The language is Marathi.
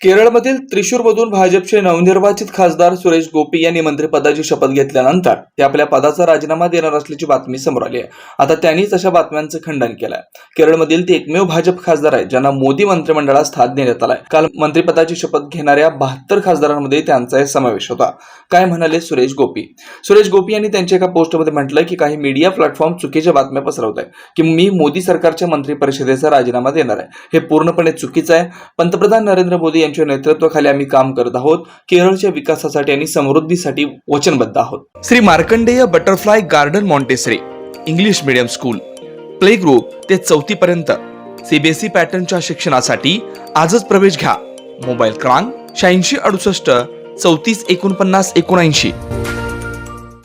केरळमधील त्रिशूरमधून भाजपचे नवनिर्वाचित खासदार सुरेश गोपी यांनी मंत्रिपदाची शपथ घेतल्यानंतर ते आपल्या पदाचा राजीनामा देणार असल्याची बातमी समोर आली आहे. आता त्यांनीच अशा बातम्यांचं खंडन केलं आहे केरळमधील ते एकमेव भाजप खासदार आहेत ज्यांना मोदी मंत्रिमंडळात स्थान देण्यात आलाय. काल मंत्रिपदाची शपथ घेणाऱ्या बहात्तर खासदारांमध्ये त्यांचा समावेश होता. काय म्हणाले सुरेश गोपी? सुरेश गोपी यांनी त्यांच्या एका पोस्टमध्ये म्हटलं की काही मीडिया प्लॅटफॉर्म चुकीच्या बातम्या पसरवत आहे की मी मोदी सरकारच्या मंत्रिपरिषदेचा राजीनामा देणार आहे. हे पूर्णपणे चुकीचं आहे. पंतप्रधान नरेंद्र मोदी यांच्या नेतृत्वाखाली आम्ही काम करत आहोत. केरळच्या विकासासाठी आणि समृद्धीसाठी वचनबद्ध आहोत. Shri Markandeya butterfly garden Montessori English medium school play group ते चौथी पर्यंत. सीबीएसई पॅटर्नच्या शिक्षणासाठी आजच प्रवेश घ्या. मोबाईल क्रमांक शहाऐंशी अडुसष्ट चौतीस एकोणपन्नास एकोणऐंशी.